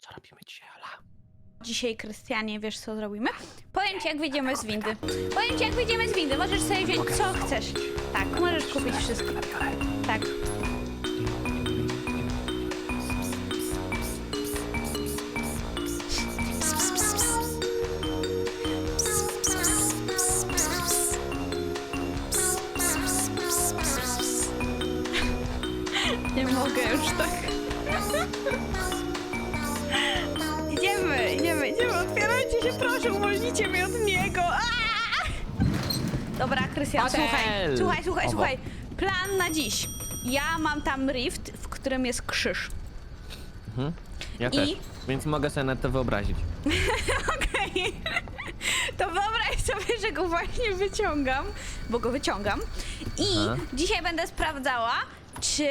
Co robimy dzisiaj, Ola? Dzisiaj, Krystianie, wiesz co zrobimy? Powiem ci, jak wyjdziemy z windy. Powiem ci, jak wyjdziemy z windy. Możesz sobie wziąć co chcesz. Tak, możesz kupić wszystko. Tak. Nie mogę już tak. Otwierajcie się, proszę, uwolnijcie mnie od niego. Aaa! Dobra, Krystian, Hotel! słuchaj, słuchaj, słuchaj, Owo. słuchaj. Plan na dziś. Ja mam tam rift, w którym jest krzyż. Ja I? też, więc mogę sobie na to wyobrazić. Okej. To wyobraź sobie, że go właśnie wyciągam, bo go wyciągam. I Aha. dzisiaj będę sprawdzała, czy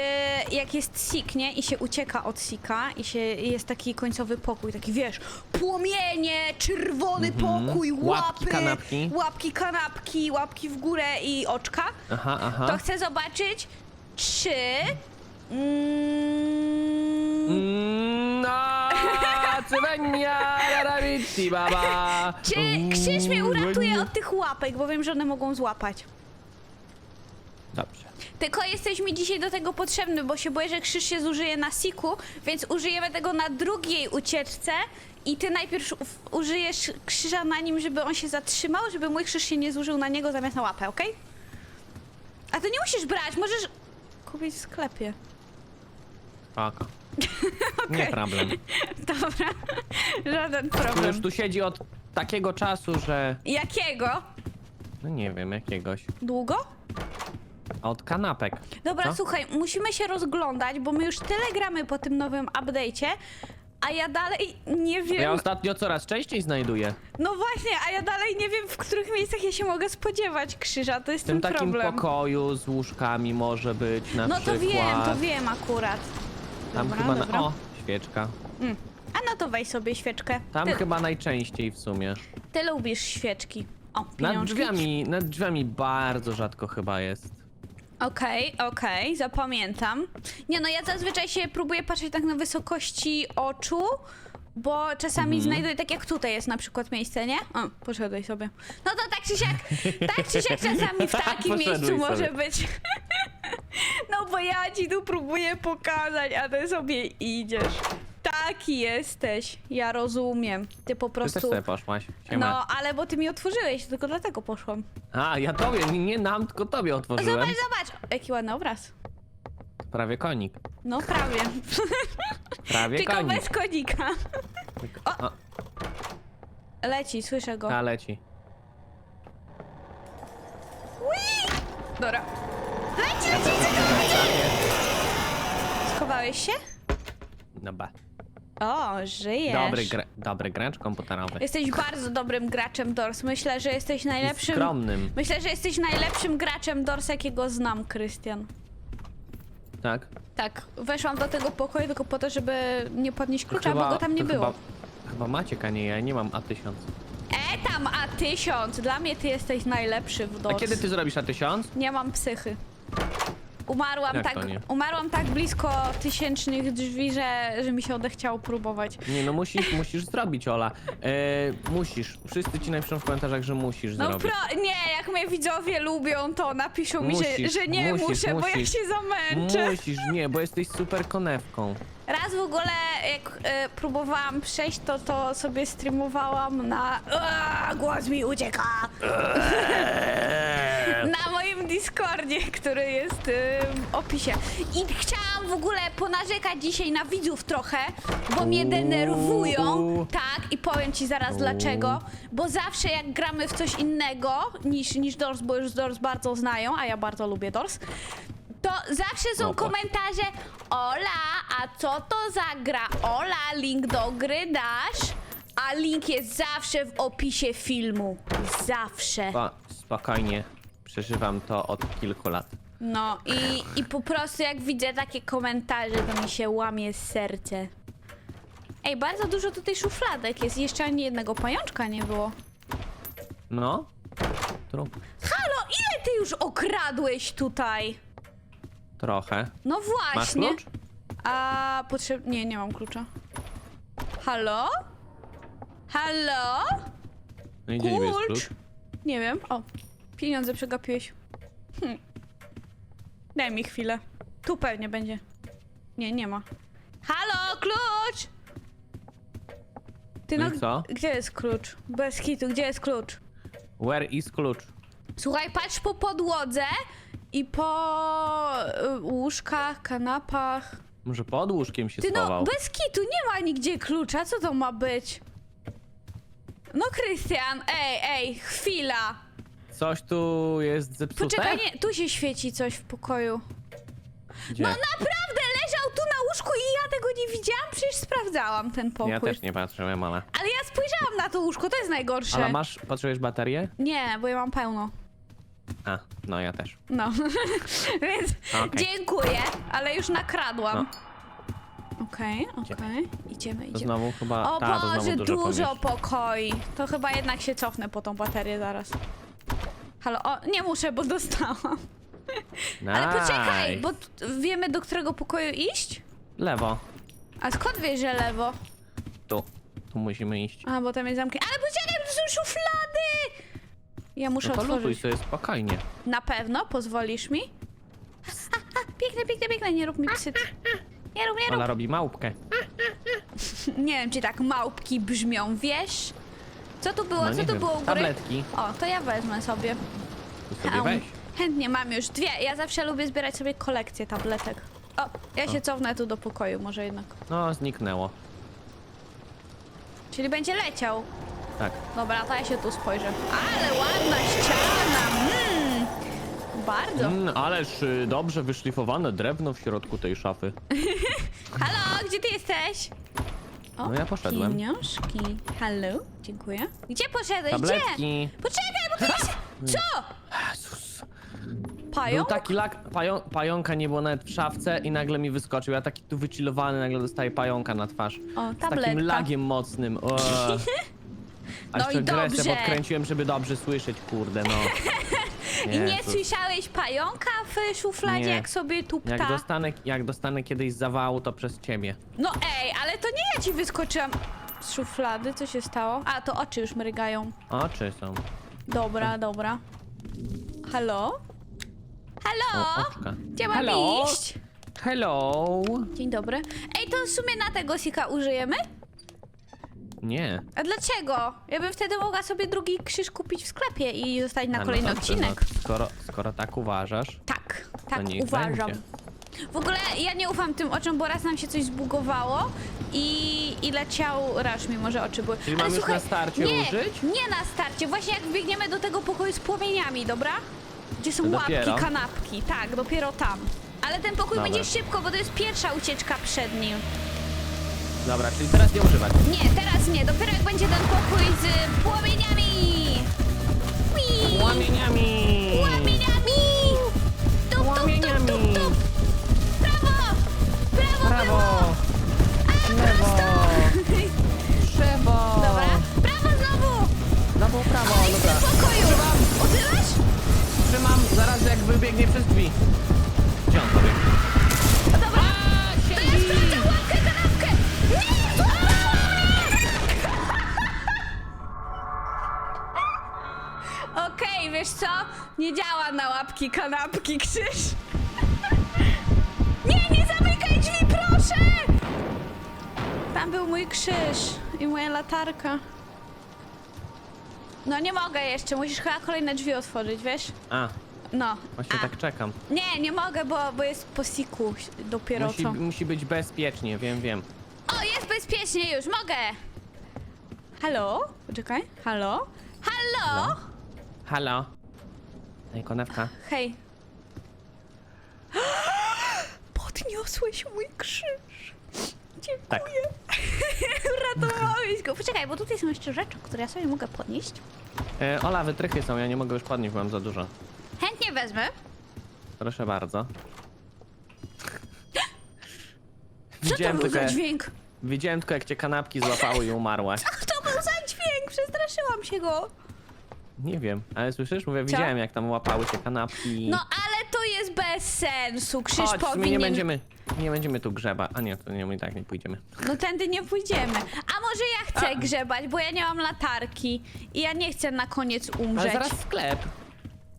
jak jest sik, nie? I się ucieka od sika i się jest taki końcowy pokój, taki wiesz, płomienie, czerwony pokój, łapy, Mhm. Łapki, kanapki. łapki, kanapki, łapki w górę i oczka. Aha, aha. To chcę zobaczyć, czy... Mm, Mm, No, cywenia, rarabitti, baba. czy krzyż mnie uratuje od tych łapek, bo wiem, że one mogą złapać. Dobrze. Tylko jesteś mi dzisiaj do tego potrzebny, bo się boję, że krzyż się zużyje na siku, więc użyjemy tego na drugiej ucieczce i ty najpierw u- użyjesz krzyża na nim, żeby on się zatrzymał, żeby mój krzyż się nie zużył na niego zamiast na łapę, okej? A ty nie musisz brać, możesz kupić w sklepie. Oko. Nie problem. Dobra, żaden problem. już tu siedzi od takiego czasu, że... Jakiego? No nie wiem, jakiegoś. Długo? Od kanapek. Dobra, Co? słuchaj, musimy się rozglądać, bo my już tyle gramy po tym nowym update'cie, a ja dalej nie wiem... Ja ostatnio coraz częściej znajduję. No właśnie, a ja dalej nie wiem, w których miejscach ja się mogę spodziewać krzyża, to jest W tym ten takim problem. pokoju z łóżkami może być na No przykład. to wiem, to wiem akurat. Tam Dobra, chyba dobra. na... O, świeczka. Mm. A no to weź sobie świeczkę. Tam ty, chyba najczęściej w sumie. ty lubisz świeczki. O, Nad drzwiami, nad drzwiami bardzo rzadko chyba jest. Okej, okej, zapamiętam. Nie no, ja zazwyczaj się próbuję patrzeć tak na wysokości oczu, bo czasami Mhm. znajduję, tak jak tutaj jest na przykład miejsce, nie? O, poszedłeś sobie. No to tak czy siak, tak czy siak czasami w takim Poszedłeś miejscu może sobie. być. No bo ja ci tu próbuję pokazać, a ty sobie idziesz. Taki jesteś, ja rozumiem. Ty po Ty też prostu... sobie poszłaś. Siema. No, ale bo ty mi otworzyłeś, tylko dlatego poszłam. A, ja tobie, nie, nie nam, tylko tobie otworzyłem. Zobacz, zobacz! Jaki ładny obraz. Prawie konik. No prawie. Prawie Tylko konik. bez konika. O, Leci, słyszę go. ta leci. Dobra. Leci, leci, Schowałeś się? Dobra. O, żyjesz. Dobry, gra, dobry gracz komputerowy. Jesteś bardzo dobrym graczem Dors. Myślę, że jesteś I najlepszym... skromnym. Myślę, że jesteś najlepszym graczem Dors, jakiego znam, Krystian. Tak? Tak, weszłam do tego pokoju tylko po to, żeby nie podnieść klucza, bo go tam nie było. Chyba, chyba Maciek, a nie ja, nie mam A1000. E tam, a tysiąc! Dla mnie ty jesteś najlepszy w A Dors. kiedy ty zrobisz A1000? Nie mam psychy. Umarłam Jak tak, to nie? umarłam tak blisko tysięcznych drzwi, że, że mi się odechciało próbować. Nie, no musisz, musisz zrobić, Ola. E, musisz. Wszyscy ci napiszą w komentarzach, że musisz No zrobić. pro, nie, jak mnie widzowie lubią, to napiszą mi, że, Musisz, że nie musisz, muszę, bo ja musisz. się zamęczę. Musisz, nie, bo jesteś super konewką. Raz w ogóle, jak e, próbowałam przejść, to, to sobie streamowałam na... Aaa, głos mi ucieka! na moim Discordzie, który jest e, w opisie. I chciałam w ogóle ponarzekać dzisiaj na widzów trochę, bo mnie denerwują. Tak, i powiem ci zaraz dlaczego. Bo zawsze jak gramy w coś innego niż, niż Dors, bo już Dors bardzo znają, a ja bardzo lubię Dors, to zawsze są No komentarze Ola, a co to za gra? Ola, link do gry dasz? A link jest zawsze w opisie filmu. Zawsze. Spo, spokojnie. Przeżywam to od kilku lat. No i, i po prostu jak widzę takie komentarze, to mi się łamie serce. Ej, bardzo dużo tutaj szufladek jest. Jeszcze ani jednego pajączka nie było. No? Tru, Halo, ile ty już okradłeś tutaj? Trochę. No Masz właśnie. klucz? A potrzeb... Nie, nie mam klucza. Halo? Halo? No i gdzie niby jest klucz? Nie wiem. O, pieniądze przegapiłeś. Hm. Daj mi chwilę. Tu pewnie będzie. Nie, nie ma. Halo, klucz! Ty No no, i co? gdzie jest klucz? Bez kitu, gdzie jest klucz? Where is klucz? Słuchaj, patrz po podłodze i po y, łóżkach, kanapach. Może pod łóżkiem się Ty no, schował? bez kitu, nie ma nigdzie klucza, co to ma być? No, Krystian, ej, ej, chwila. Coś tu jest zepsute? Poczekaj, nie, tu się świeci coś w pokoju. Gdzie? No naprawdę, leżał tu na łóżku i ja tego nie widziałam, przecież sprawdzałam ten pokój. Ja też nie patrzyłem, ale... Ale ja spojrzałam na to łóżko, to jest najgorsze. Ale masz, potrzebujesz baterię? Nie, bo ja mam pełno. A, no ja też. No, więc Okej. dziękuję, ale już nakradłam. No. Okej, okej, idziemy, To idziemy. znowu chyba... O Ta, to Boże, znowu dużo, dużo pokoi. To chyba jednak się cofnę po tą baterię zaraz. Halo, o, nie muszę, bo dostałam. Ale poczekaj, Nice. bo t- wiemy do którego pokoju iść? Lewo. A skąd wiesz, że lewo? Tu. Tu musimy iść. A, bo tam jest zamknięte. Ale poczekaj, to są! Ja muszę No to lutuj otworzyć. sobie spokojnie. Na pewno, pozwolisz mi? A, a, piękne, piękne, piękne, nie rób mi psyt. Nie rób, nie rób. Ola robi małpkę. Nie wiem, czy tak małpki brzmią, wiesz? Co tu było, No co nie tu wiem. było u góry? Tabletki. O, to ja wezmę sobie. Tu sobie Au. weź. Chętnie mam już dwie. Ja zawsze lubię zbierać sobie kolekcję tabletek. O, ja się cofnę tu do pokoju może jednak. No, zniknęło. Czyli będzie leciał. Tak. Dobra, to ja się tu spojrzę. Ale ładna ściana! Mmm! Bardzo. Mm, ależ y, dobrze wyszlifowane drewno w środku tej szafy. Halo, gdzie ty jesteś? O, No ja poszedłem. Pieniążki. Halo, dziękuję. Gdzie poszedłeś? Gdzie? Tabletki. Poczekaj, bo to jest... Co? Jezus. Był Pająk? taki lak, pają, pająka nie było nawet w szafce i nagle mi wyskoczył. Ja taki tu wychillowany, nagle dostaję pająka na twarz. O, Z tabletka. takim lagiem mocnym. O. A No jeszcze i grę dobrze. sobie podkręciłem, żeby dobrze słyszeć, kurde no. I nie Jezus. słyszałeś pająka w szufladzie, Nie. jak sobie tupta? Jak dostanę, jak dostanę kiedyś zawału, to przez ciebie. No ej, ale to nie ja ci wyskoczyłam z szuflady. Co się stało? A, to oczy już mrygają. Oczy są. Dobra, dobra. Halo? Halo? O, oczka. Gdzie mam iść? Hello? Dzień dobry. Ej, to w sumie na tego sika użyjemy? Nie. A dlaczego? Ja bym wtedy mogła sobie drugi krzyż kupić w sklepie i zostać na A, no kolejny dobrze, odcinek. No, skoro, skoro tak uważasz, Tak, tak, niech uważam. będzie. W ogóle ja nie ufam tym oczom, bo raz nam się coś zbugowało i, i leciał raż, mimo że oczy były. Czyli mam już na starcie nie, użyć? Nie na starcie, właśnie jak wbiegniemy do tego pokoju z płomieniami, dobra? Gdzie są To łapki, dopiero? kanapki, tak, dopiero tam. Ale ten pokój Dobra. będzie szybko, bo to jest pierwsza ucieczka przed nim. Dobra, czyli teraz nie używać. Nie, teraz nie, dopiero jak będzie ten pokój z płomieniami. Whee! Łamieniami! Płomieniami! Tup, tup, tup, Płomieniami! tup, tup. Prawo! Prawo, Prawo! prawo! Lewo! Drzewo! Dobra, prawo znowu! Lewo, prawo, w dobra. tym pokoju! Używasz? Trzymam zaraz jak wybiegnie przez drzwi. Wiesz co? Nie działa na łapki, kanapki, krzyż. Nie, nie zamykaj drzwi, proszę! Tam był mój krzyż i moja latarka. No nie mogę jeszcze, musisz chyba kolejne drzwi otworzyć, wiesz? A, No. właśnie A. tak czekam. Nie, nie mogę, bo, bo jest po siku dopiero Musi, co. musi być bezpiecznie, wiem, wiem. O, jest bezpiecznie już, mogę! Halo? Poczekaj, halo? Halo? Halo? Ej, konewka. Hej. Podniosłeś mój krzyż. Dziękuję. Tak. Uratowałeś go. Poczekaj, bo tutaj są jeszcze rzeczy, które ja sobie mogę podnieść. E, Ola, wytrychy są, ja nie mogę już podnieść, bo mam za dużo. Chętnie wezmę. Proszę bardzo. Co to był za dźwięk? widziałem tylko jak cię kanapki złapały i umarłaś. Co to był za dźwięk? Przestraszyłam się go. Nie wiem, ale słyszysz? Mówię, widziałem jak tam łapały się kanapki. No ale to jest bez sensu. Krzyż Chodź, sumie powinien... nie będziemy, nie będziemy tu grzeba. A nie, to nie, my i tak nie pójdziemy. No tędy nie pójdziemy. A może ja chcę A. grzebać, bo ja nie mam latarki i ja nie chcę na koniec Ale umrzeć. zaraz sklep.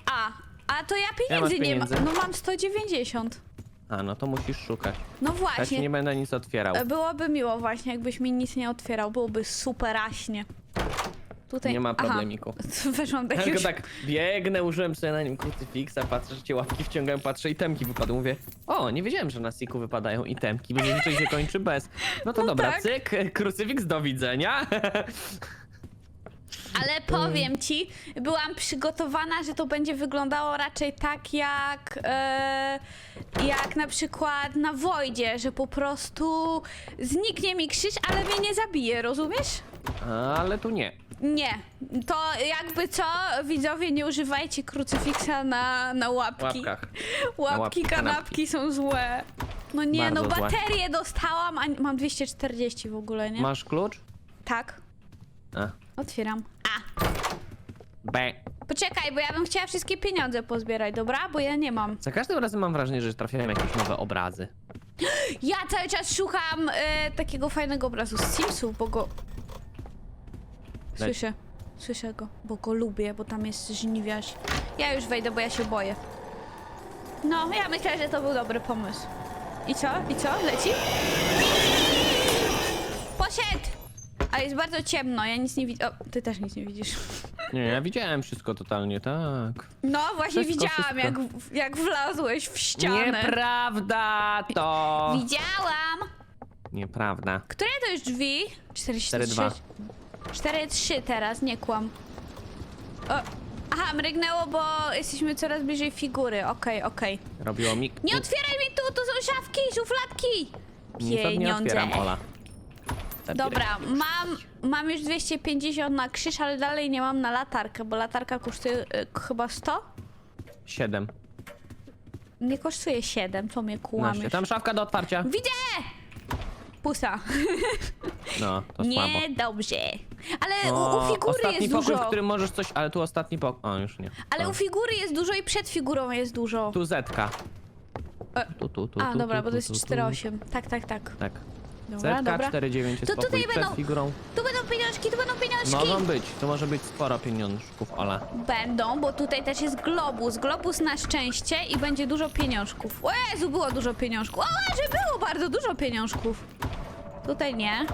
A, a to ja Ile pieniędzy masz nie mam. pieniędzy? No mam 190. A, no to musisz szukać. No Ja ci właśnie. nie będę nic otwierał. E, Byłoby miło właśnie, jakbyś mi nic nie otwierał. Byłoby superaśnie. Tutaj... Nie ma Aha. problemiku. Weszłam Ja tak tylko już... tak biegnę, użyłem sobie na nim krucyfiksa, patrzę, że cię łapki wciągają, patrzę i temki wypadły. Mówię, o, nie wiedziałem, że na siku wypadają i temki, bo zazwyczaj się kończy bez. No to No dobra, tak. cyk, krucyfiks, do widzenia. Ale powiem ci, byłam przygotowana, że to będzie wyglądało raczej tak jak, e, jak na przykład na Wojdzie, że po prostu zniknie mi krzyż, ale mnie nie zabije, rozumiesz? Ale tu nie. Nie, to jakby co, widzowie, nie używajcie krucyfiksa na, na łapki. łapkach. Łapki, łapki, kanapki, są złe. No nie, Bardzo no złe. baterię dostałam, a mam 240 w ogóle, nie? Masz klucz? Tak, A, otwieram. A, B. Poczekaj, bo ja bym chciała wszystkie pieniądze pozbierać, dobra? Bo ja nie mam. Za każdym razem mam wrażenie, że trafiają jakieś nowe obrazy. Ja cały czas szukam e, takiego fajnego obrazu z Simsów, bo go... Słyszę. Słyszę go, bo go lubię, bo tam jest żniwiarz. Ja już wejdę, bo ja się boję. No, ja myślę, że to był dobry pomysł. I co? I co? Leci? Poszedł! A jest bardzo ciemno, ja nic nie widzę. O, ty też nic nie widzisz. Nie, ja widziałem wszystko totalnie, tak. No, właśnie Wszystko, widziałam, wszystko. Jak, w- jak wlazłeś w ścianę. Nieprawda to! Widziałam! Nieprawda. Które to już drzwi? 43. 4-2. 4-3 teraz, nie kłam. O, aha, mrygnęło, bo jesteśmy coraz bliżej figury. Okej, okej. Robiło mi... Nie otwieraj mi tu, to są szafki, szufladki! Od nie Pieniądze. otwieram, Ola. Zabieraj. Dobra, mam, mam już 250 na krzyż, ale dalej nie mam na latarkę, bo latarka kosztuje y, chyba 100? Siedem. Nie kosztuje 7, co mnie 15. kłamiesz. Tam szafka do otwarcia. Widzę! Pusa. No, to słabo. Nie, dobrze. Ale u, u figury ostatni jest pokój, dużo. w którym możesz coś... Ale tu ostatni pokój... O, już nie. Ale u figury jest dużo i przed figurą jest dużo. Tu Zetka. E, Tu, tu, tu, A, tu, dobra, tu, bo to tu, jest tu, tu. 4,8. Tak, tak, tak. Tak. Dobra, Zetka dobra. 4,9 jest To pokój tutaj przed będą- figurą. Tu będą pieniążki, tu będą pieniążki! Mogą być, tu może być sporo pieniążków, Ola. Będą, bo tutaj też jest globus. Globus na szczęście i będzie dużo pieniążków. O Jezu, było dużo pieniążków. O, że było bardzo dużo pieniążków. Tutaj nie.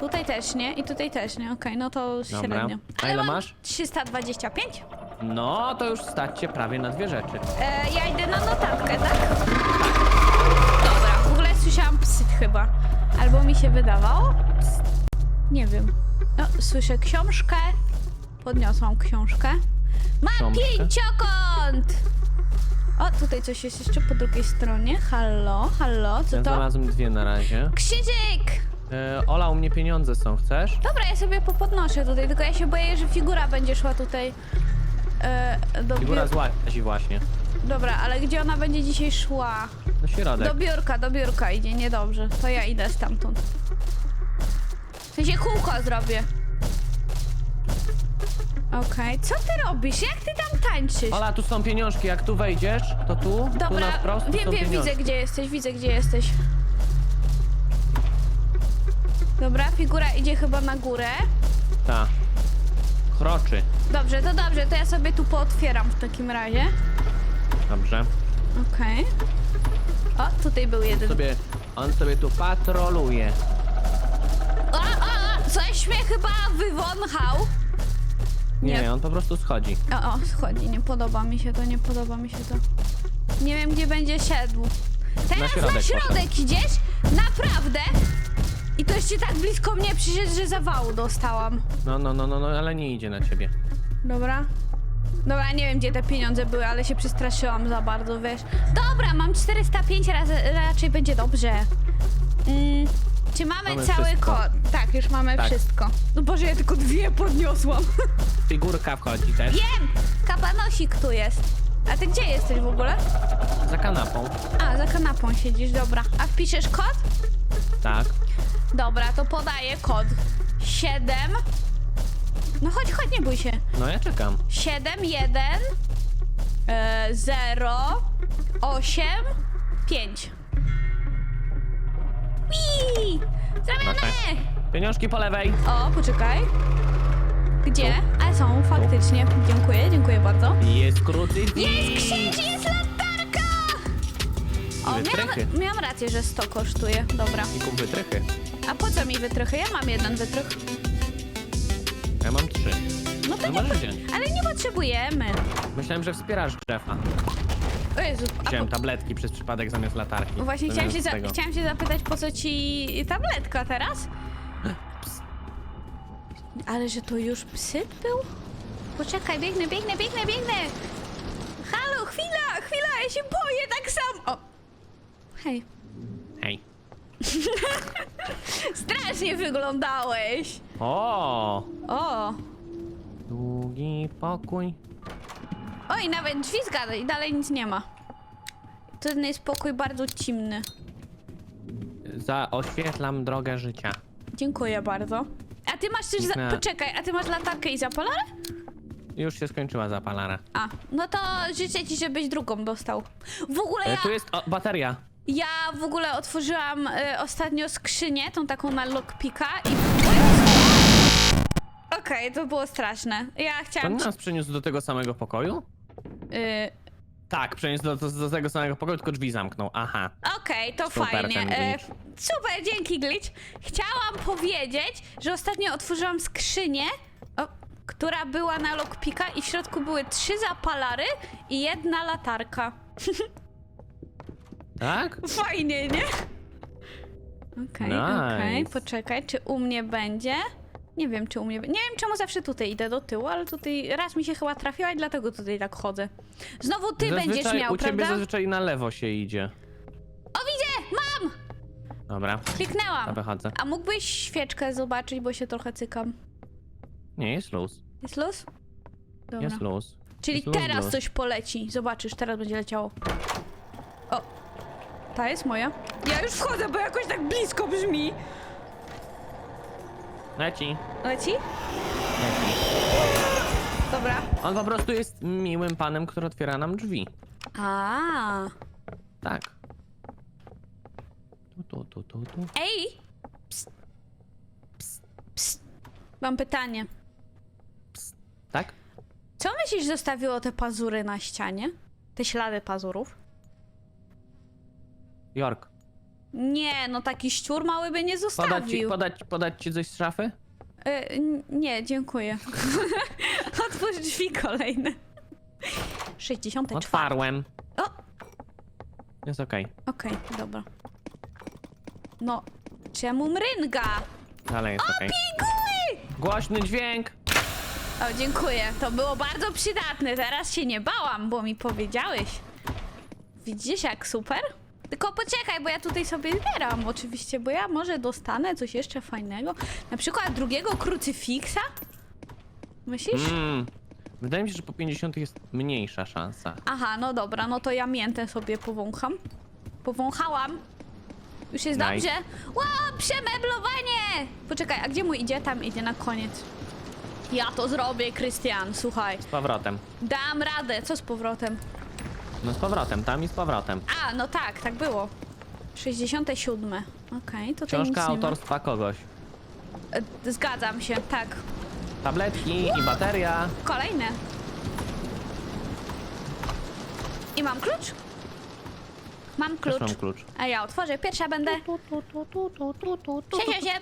Tutaj też nie i tutaj też nie. Okej, no to średnio. A Ale ile mam masz? 325. No, to już stać cię prawie na dwie rzeczy. E, ja idę na notatkę, tak? Dobra, w ogóle słyszałam psyt chyba. Albo mi się wydawało? Nie wiem. No, słyszę książkę. Podniosłam książkę. Mam Książkę? pięciokąt! O, tutaj coś jest jeszcze po drugiej stronie. Hallo, hallo, co Ja to? znalazłem dwie na razie. Krzyżyk! E, Ola, u mnie pieniądze są, chcesz? Dobra, ja sobie popodnoszę tutaj, tylko ja się boję, że figura będzie szła tutaj e, do Figura biur... z łazi właśnie. Dobra, ale gdzie ona będzie dzisiaj szła? Na środek. Do biurka, do biurka idzie, niedobrze. To ja idę stamtąd. W sensie kółko zrobię. Okej, co ty robisz? Jak ty tam tańczysz? Ola, tu są pieniążki, jak tu wejdziesz, to tu, tu na Dobra, wprost, tu wiem, są wiem, pieniążki. widzę gdzie jesteś, widzę gdzie jesteś. Dobra, figura idzie chyba na górę. Ta. Kroczy. Dobrze, to dobrze, to ja sobie tu pootwieram w takim razie. Dobrze. Okej. O, tutaj był jeden. Sobie, on sobie tu patroluje. O, o, o, coś mnie chyba wywąchał. Nie, Nie. on po prostu schodzi. O, o, schodzi, nie podoba mi się to, nie podoba mi się to. Nie wiem, gdzie będzie szedł. Teraz na środek środek, idziesz? Naprawdę? I to jeszcze tak blisko mnie przyszedł, że zawału dostałam. No, no, no, no, no, ale nie idzie na ciebie. Dobra. Dobra, nie wiem, gdzie te pieniądze były, ale się przestraszyłam za bardzo, wiesz. Dobra, mam 405 razy, raczej będzie dobrze. Mm, czy mamy, Mamy cały wszystko. kod? Tak, już mamy Tak. wszystko. No Boże, ja tylko dwie podniosłam. Figurka wchodzi też. Wiem! Kapanosik tu jest. A ty gdzie jesteś w ogóle? Za kanapą. A, za kanapą siedzisz, dobra. A wpiszesz kod? Tak. Dobra, to podaję kod. 7. No chodź, chodź, nie bój się. No ja czekam. 7, 1, e, 0, 8, 5. Wii! Zrobione! Proszę. Pieniążki po lewej. O, poczekaj. Gdzie? A są, faktycznie. Dziękuję, dziękuję bardzo. Jest krucyfiks. Jest krzyż, jest latarka! O, Wytrychy. miałam, miałam rację, że 100 kosztuje. Dobra. I kup wytrychy. A po co mi wytrychy? Ja mam jeden wytrych. Ja mam trzy. No to No nie... możesz po- wziąć. Ale nie potrzebujemy. Myślałem, że wspierasz drzewa. O Jezu, a Wziąłem po... tabletki przez przypadek zamiast latarki. No Właśnie chciałam się, Zamiast za... tego. chciałam się zapytać, po co ci tabletka teraz? Ale że to już psyt był? Poczekaj, biegnę, biegnę, biegnę, biegnę! Halo, chwila, chwila, ja się boję tak sam! O! Hej, Hej. strasznie wyglądałeś! O! O! Długi pokój. Oj, nawet drzwi zgadaj, dalej nic nie ma. Ten jest pokój bardzo ciemny. Za oświetlam drogę życia. Dziękuję bardzo. A ty masz też za... Na- Poczekaj, a ty masz latarkę i zapalarę? Już się skończyła zapalara. A, no to życzę ci, żebyś drugą dostał. W ogóle E, ja, tu jest o, bateria. ja w ogóle otworzyłam y, ostatnio skrzynię, tą taką na lockpicka i... Okej, to było straszne. Ja To chciałam... ci- nas przeniósł do tego samego pokoju? Y, Tak, przeniósł do, do, do tego samego pokoju, tylko drzwi zamknął. Aha. Okej, to Super fajnie. E, super, dzięki glitch. Chciałam powiedzieć, że ostatnio otworzyłam skrzynię, o, która była na lockpicka i w środku były trzy zapalary i jedna latarka. Tak? Fajnie, nie? Okej, Nice. okej, poczekaj, czy u mnie będzie? Nie wiem, czy u mnie. Nie wiem, czemu zawsze tutaj idę do tyłu, ale tutaj raz mi się chyba trafiła i dlatego tutaj tak chodzę. Znowu ty będziesz Zazwyczaj miał, U ciebie prawda? zazwyczaj na lewo się idzie. O, widzę! Mam! Dobra, Kliknęłam. A mógłbyś świeczkę zobaczyć, bo się trochę cykam. Nie, jest luz. Jest luz? Dobra. Jest luz. Czyli jest luz, teraz luz. coś poleci. Zobaczysz, teraz będzie leciało. O! Ta jest moja. Ja już wchodzę, bo jakoś tak blisko brzmi. Leci. Leci? Leci. Dobra. On po prostu jest miłym panem, który otwiera nam drzwi. A. Tak. Tu, tu, tu, tu, tu. Ej! Psst. Psst. Mam pytanie. Tak? Co myślisz, zostawiło te pazury na ścianie? Te ślady pazurów? York. Nie, no taki ściur mały by nie Podać ci, zostawił. podać, podać ci coś z szafy? Y, n- nie, dziękuję. Otwórz drzwi kolejne. 64. Otwarłem. O! Jest okej. Okej, dobra. No, czemu mrynga? Dalej jest okej. Piguły! Głośny dźwięk! O, dziękuję. To było bardzo przydatne. Teraz się nie bałam, bo mi powiedziałeś. Widzisz jak super? Tylko poczekaj, bo ja tutaj sobie zbieram oczywiście, bo ja może dostanę coś jeszcze fajnego. Na przykład drugiego krucyfiksa? Myślisz? Mm. Wydaje mi się, że po 50 jest mniejsza szansa. Aha, no dobra, no to ja miętę sobie powącham. Powąchałam. Już jest Nice. dobrze. Ła, przemeblowanie! Poczekaj, a gdzie mój idzie? Tam idzie na koniec. Ja to zrobię, Krystian, słuchaj. Z powrotem. Dam radę. Co z powrotem? No z powrotem, tam i z powrotem. A, no tak, tak było. 67. Okej, to tutaj nic Książka nie autorstwa kogoś. ma. E, Zgadzam się, tak. Tabletki i bateria. Kolejne. I mam klucz? Mam Też klucz. mam klucz. A ja otworzę, pierwsza będę. Siesie się.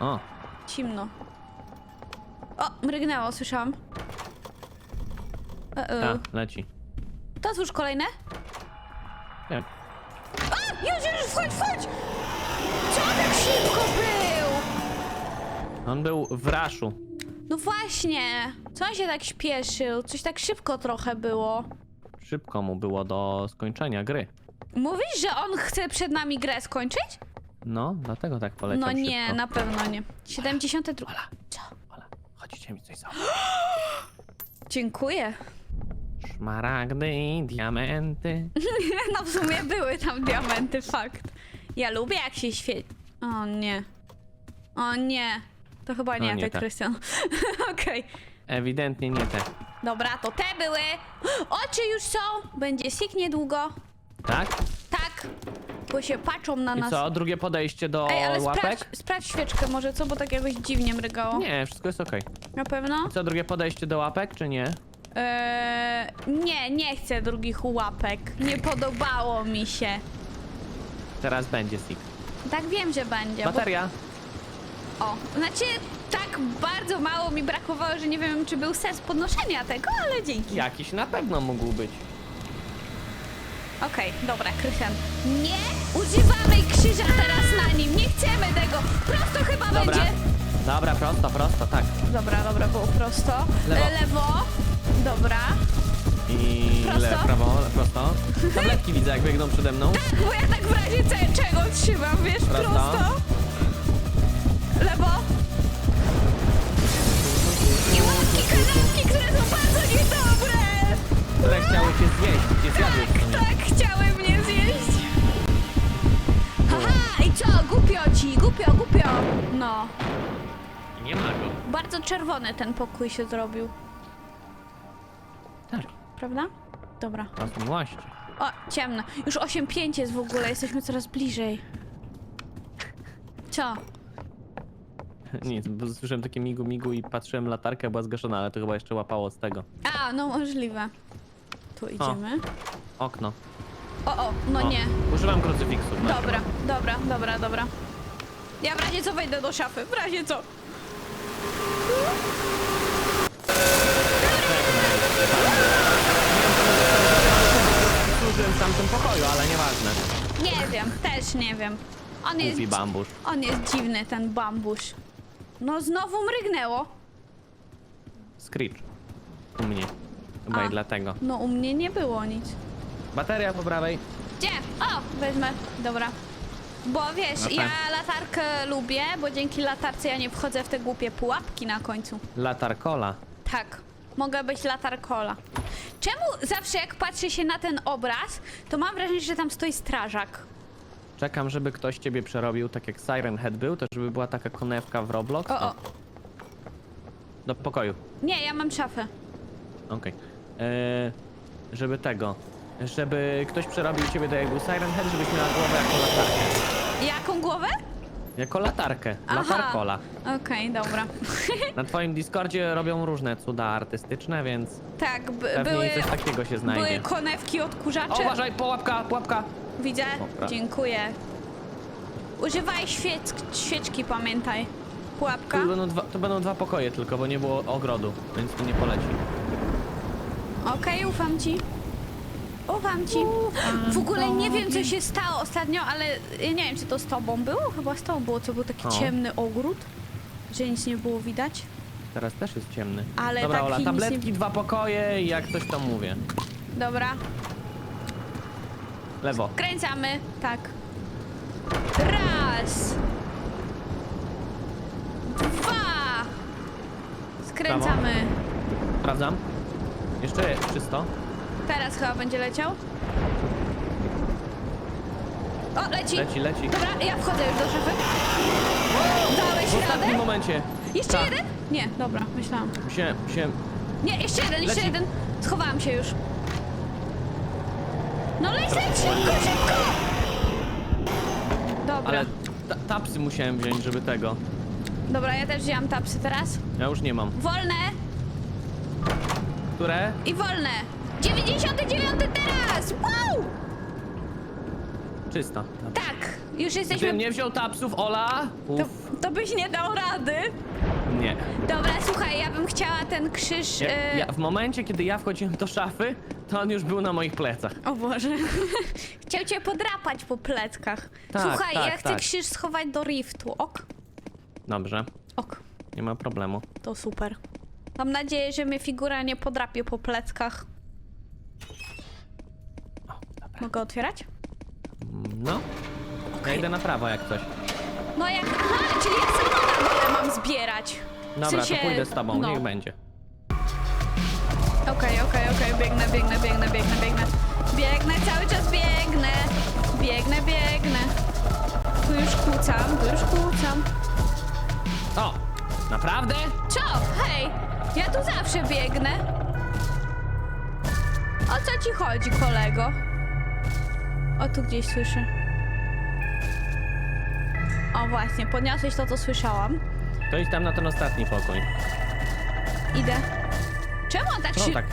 O, O, Cimno. O, mrygnęło, słyszałam. E. ta, leci. To otwórz kolejne. Nie. A, już, już, wchodź, wchodź! Co on tak szybko był? On był w raszu. No właśnie, co on się tak śpieszył? Coś tak szybko trochę było. Szybko mu było do skończenia gry. Mówisz, że on chce przed nami grę skończyć? No, dlatego tak poleciał No nie, szybko. na pewno nie. 72. Ola. Co? Ola, chodźcie mi coś zabrać. Dziękuję. Szmaragdy i diamenty. No w sumie były tam diamenty, fakt. Ja lubię jak się świeci. O nie. O nie. To chyba nie, No nie ty, te. Krystian. Okej. Ewidentnie nie te. Dobra, to te były. Oczy już są. Będzie sik niedługo. Tak? Tak. Bo się patrzą na I nas. co, drugie podejście do Ej, ale sprawdź, łapek? sprawdź świeczkę może, co? Bo tak jakoś dziwnie mrygało. Nie, wszystko jest okej. Na pewno? Co, drugie podejście do łapek, czy nie? Eee, nie, nie chcę drugich łapek. Nie podobało mi się. Teraz będzie Sik. Tak wiem, że będzie. Bo, Bateria. o, znaczy tak bardzo mało mi brakowało, że nie wiem, czy był sens podnoszenia tego, ale dzięki. Jakiś na pewno mógł być. Okej, dobra, Krystian. Nie używamy krzyża teraz na nim. Nie chcemy tego. Prosto chyba Dobra. będzie. Dobra, prosto, prosto, tak. Dobra, dobra, było prosto. Lewo. E, Lewo. Dobra. I Prosto? le, prawo, prosto. Tabletki widzę, jak biegną przede mną. Tak, bo ja tak w razie ce- czego trzymam, wiesz, Prosto. prosto. Lewo. I łapki kanapki, które są bardzo niedobre. Które chciały cię zjeść, cię zjadły w sumie. Tak, chciały mnie zjeść. Aha, i co? Głupio ci, głupio, głupio. No. Nie ma go. Bardzo czerwony ten pokój się zrobił. Prawda? Dobra. No właśnie. O, ciemno. Już 8.5 jest w ogóle, jesteśmy coraz bliżej. Co? Nic, bo słyszałem takie migu migu i patrzyłem, latarka była zgaszona, ale to chyba jeszcze łapało z tego. A, no możliwe. Tu idziemy. Okno. O, o, no O, nie. Używam krucyfiksów. no. Dobra, dobra, dobra, dobra. Ja w razie co wejdę do szafy, w razie co. Tamtym pokoju, ale nieważne. Nie wiem, też nie wiem. On jest, bambusz. on jest dziwny, ten bambusz. No znowu mrygnęło. Screech. U mnie. Chyba A. i dlatego. No u mnie nie było nic. Bateria po prawej. Gdzie? O, wezmę. Dobra. Bo wiesz, No tak. ja latarkę lubię, bo dzięki latarce ja nie wchodzę w te głupie pułapki na końcu. Latarkola. Tak, mogę być latarkola. Czemu zawsze jak patrzę się na ten obraz, to mam wrażenie, że tam stoi strażak? Czekam, żeby ktoś ciebie przerobił, tak jak Siren Head był, to żeby była taka konewka w Roblox. O, o. Do pokoju. Nie, ja mam szafę. Okej. Eee, Żeby tego. Żeby ktoś przerobił ciebie tak jak był Siren Head, żebyś miała głowę jako latarkę. Jaką głowę? Jako latarkę. Aha. Latarkola. Okej, dobra. Na twoim Discordzie robią różne cuda artystyczne, więc tak, b- pewnie były, coś takiego się były znajdzie. konewki O, odkurzacze. uważaj, pułapka, pułapka! Widzę, Dobra. dziękuję. Używaj świec świeczki, pamiętaj. Pułapka? Tu będą, dwa, tu będą dwa pokoje tylko, bo nie było ogrodu, więc tu nie poleci. Okej, ufam ci. Ufam ci. W ogóle nie wiem, co się stało ostatnio, ale ja nie wiem, czy to z tobą było? Chyba z tobą było, co był taki O. ciemny ogród, że nic nie było widać. Teraz też jest ciemny. Ale Dobra, taki Ola, nic tabletki, nie- dwa pokoje i jak coś tam mówię. Dobra, Lewo. kręcamy. Tak. Raz. Dwa. Skręcamy. Sprawdzam. Jeszcze jest czysto. Teraz chyba będzie leciał. O, leci. Leci, leci. Dobra, ja wchodzę już do szafy. Dałeś W ostatnim radę? momencie. Jeszcze Tak. jeden? Nie, dobra, myślałam. Się, się... Nie, jeszcze jeden, jeszcze Leci. jeden. Schowałam się już. No leć, leć, szybko, szybko! Dobra, Ale ta, tapsy musiałem wziąć, żeby tego. dobra, ja też wzięłam tapsy teraz. Ja już nie mam. Wolne Które? i wolne. 99 teraz! Wow! Czysto. Tak, już Gdybym jesteśmy... nie wziął tapsów, Ola? To, to byś nie dał rady. nie. Dobra, słuchaj, ja bym chciała ten krzyż... Ja, e, ja, w momencie, kiedy ja wchodziłem do szafy, to on już był na moich plecach. O Boże. Chciał cię podrapać po pleckach. Tak, Słuchaj, tak, ja chcę tak. krzyż schować do riftu. Ok? Dobrze, Ok. nie ma problemu. To super. Mam nadzieję, że mnie figura nie podrapie po pleckach. Mogę otwierać? No. Ja idę na prawo jak coś. No jak... Aha, czyli ja sama na dole mam zbierać. Dobra, to pójdę z tobą, no. niech będzie. Okej, okej, okej, biegnę, biegnę, biegnę, biegnę, biegnę. Biegnę, cały czas biegnę. Biegnę, biegnę. Tu już kłócam, tu już kłócam. O! Naprawdę? Co? Hej! Ja tu zawsze biegnę. O co ci chodzi, kolego? O, tu gdzieś słyszę. O, właśnie, podniosłeś to, co słyszałam. To idź tam na ten ostatni pokój. Idę. Czemu on tak No się... tak,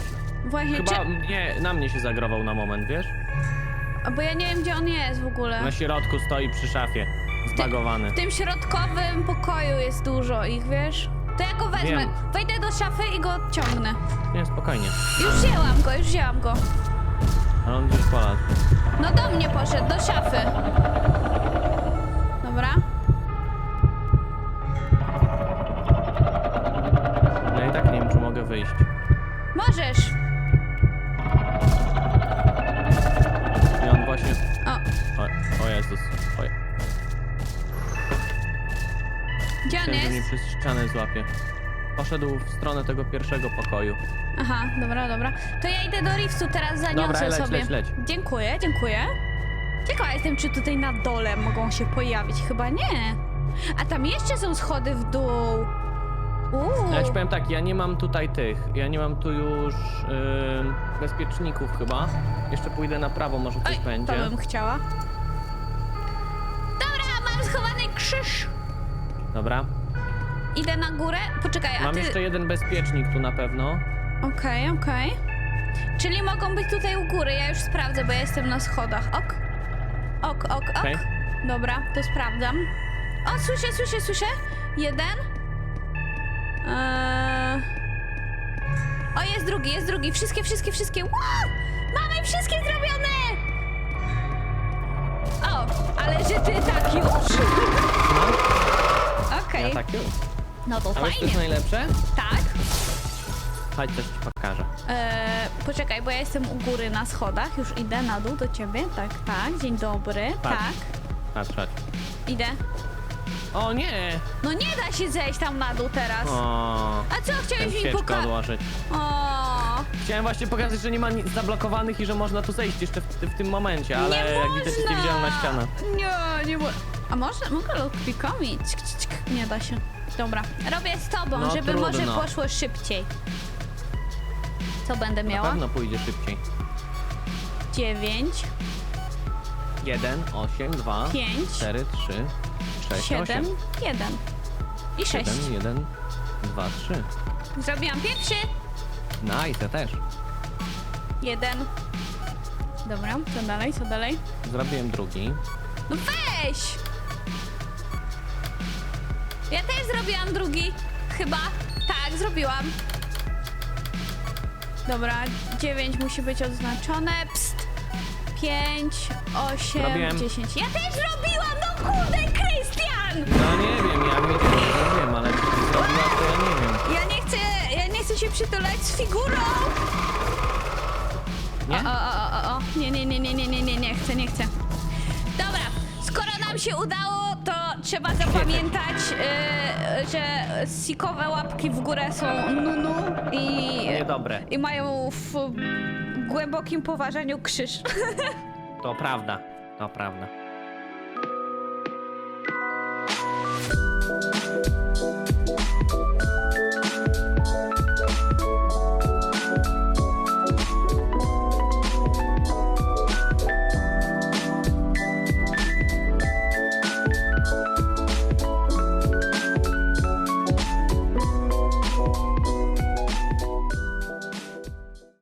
Właśnie, chyba czy... mnie, na mnie się zagrował na moment, wiesz? A Bo ja nie wiem, gdzie on jest w ogóle. Na środku stoi przy szafie. Zbagowany. W tym środkowym pokoju jest dużo ich, wiesz? To ja go wezmę. Wiem. Wejdę do szafy i go ciągnę. Nie, spokojnie. Już wzięłam go, już wzięłam go. Ale on gdzieś. No do mnie poszedł, do szafy. Dobra. No i tak nie wiem, czy mogę wyjść. Możesz. I on właśnie... O, O, o Jezus. O, gdzie on Chciałem, że mnie jest? przez ścianę złapie. Poszedł w stronę tego pierwszego pokoju. Aha, dobra, dobra. To ja idę do Riftu, teraz zaniosę Dobra, leć, sobie. leć, leć. Dziękuję, dziękuję. Ciekawa jestem, czy tutaj na dole mogą się pojawić. Chyba nie. A tam jeszcze są schody w dół. Uuu. Ja ci powiem tak, ja nie mam tutaj tych. Ja nie mam tu już ym, bezpieczników chyba. Jeszcze pójdę na prawo, może coś Oj, będzie. to bym chciała. Dobra, mam schowany krzyż. Dobra. Idę na górę. Poczekaj, a Mam ty... jeszcze jeden bezpiecznik tu na pewno. Okej, okej. Czyli mogą być tutaj u góry, ja już sprawdzę, bo ja jestem na schodach. Ok. Ok, ok, ok. Okej. Dobra, to sprawdzam. O, słyszę, słyszę, słyszę. Jeden. Eee... O, jest drugi, jest drugi. Wszystkie, wszystkie, wszystkie. Wow! Mamy wszystkie zrobione! O, ale że ty tak już? Okej. Ja tak już. No to A wiesz, co fajnie. jest najlepsze? Tak. Chodź, coś ci pokażę. Eee, poczekaj, bo ja jestem u góry na schodach. Już idę na dół do ciebie. Tak, tak. Dzień dobry. Patrz. Tak. Patrz, chodź. Idę. O nie! No nie da się zejść tam na dół teraz. O, A co chciałem chciałeś mi świeczkę pokazać? odłożyć. O, Chciałem właśnie pokazać, że nie ma nic zablokowanych i że można tu zejść jeszcze w, w tym momencie, ale nie jak można. widzicie, nie widziałem na ścianę. Nie, nie można. A można, mogę cik. Nie da się. Dobra, robię z tobą, No, żeby może trudno. poszło szybciej. Co będę Na miała? pewno pójdzie szybciej. Dziewięć, 1, 8, 2, pięć, 4, 3, 6, siedem, 8. jeden. I sześć. 7, 1, 2, 3. Zrobiłam pierwszy. Nice, ja też. Jeden. Dobra, co dalej, co dalej? Zrobiłem drugi. No weź! Ja też zrobiłam drugi. Chyba. Tak, zrobiłam. Dobra, dziewięć musi być odznaczone. Psst. Pięć, osiem, Robiłem. dziesięć. Ja też zrobiłam! No kurde, Krystian! No nie wiem, ja wiedziałem, że wiem, ale czy ty zrobiłaś, to ja nie wiem. Ja nie chcę, ja nie chcę się przytulać z figurą! Nie? O, o, o, o, o. Nie, nie, nie, nie, nie, nie, nie, nie chcę, nie chcę. Dobra, skoro nam się udało, to trzeba zapamiętać, y, że sikowe łapki w górę są nunu i, Niedobre. i mają w głębokim poważaniu krzyż. To prawda, to prawda.